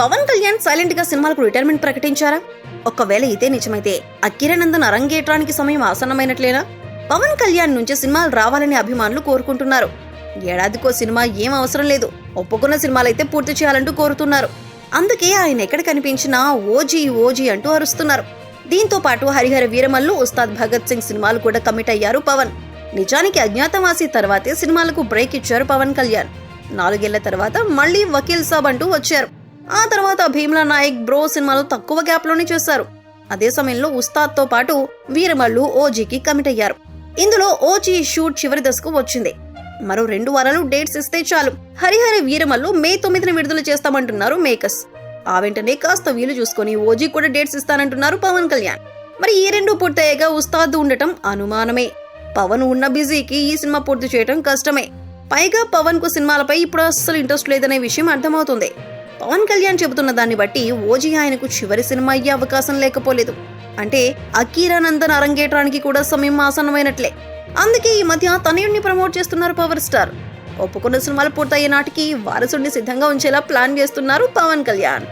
పవన్ కళ్యాణ్ సైలెంట్గా సినిమాలకు రిటైర్మెంట్ ప్రకటించారా? ఒకవేళ ఇదే నిజమైతే అఖిరానందన్ అరంగేట్రానికి సమయం ఆసన్నమైనట్లేనా? పవన్ కళ్యాణ్ నుంచి సినిమాలు రావాలని అభిమానులు కోరుకుంటున్నారు. ఏడాదికో సినిమా ఏం అవసరం లేదు. ఒప్పుకున్న సినిమాలైతే పూర్తి చేయాలంటూ కోరుతున్నారు. అందుకే ఆయన ఎక్కడ కనిపించినా ఓజీ ఓజీ అంటూ అరుస్తున్నారు. దీంతో పాటు హరిహర వీరమల్లు ఉస్తాద్ భగత్ సింగ్ సినిమాలు కూడా కమిట్ అయ్యారు పవన్. నిజానికి అజ్ఞాతవాసి తర్వాతే సినిమాలకు బ్రేక్ ఇచ్చారు పవన్ కళ్యాణ్. నాలుగేళ్ళ తర్వాత మళ్ళీ వకీల్ సాబ్ అంటూ వచ్చారు. ఆ తర్వాత భీమ్లా నాయక్ బ్రో సినిమాలు తక్కువ గ్యాప్లోనే చేశారు. అదే సమయంలో ఉస్తాద్తో పాటు వీరమల్లు ఓజీకి కమిట్ అయ్యారు. ఇందులో ఓజీ షూట్ చివరి దశకు వచ్చింది. మరో రెండు వారాలు డేట్స్ ఇస్తే చాలు. హరిహర వీరమల్లు మే తొమ్మిదిన విడుదల చేస్తామంటున్నారు మేకర్స్. ఆ వెంటనే కాస్త వీలు చూసుకొని ఓజీ కూడా డేట్స్ ఇస్తానంటున్నారు పవన్ కళ్యాణ్. మరి ఈ రెండు పూర్తయ్యాక ఉస్తాద్ ఉండటం అనుమానమే. పవన్ ఉన్న బిజీకి ఈ సినిమా పూర్తి చేయడం కష్టమే. పైగా పవన్కు సినిమాలపై ఇప్పుడు అస్సలు ఇంట్రెస్ట్ లేదనే విషయం అర్థమవుతుంది. పవన్ కళ్యాణ్ చెబుతున్న దాన్ని బట్టి ఓజీ ఆయనకు చివరి సినిమా అయ్యే అవకాశం లేకపోలేదు. అంటే అకీరానందన్ అరంగేట్రానికి కూడా సమయం ఆసన్నమైనట్లే. అందుకే ఈ మధ్య తనయుడిని ప్రమోట్ చేస్తున్నారు పవర్ స్టార్. ఒప్పుకున్న సినిమాలు పూర్తయ్యే నాటికి వారసుడిని సిద్ధంగా ఉంచేలా ప్లాన్ చేస్తున్నారు పవన్ కళ్యాణ్.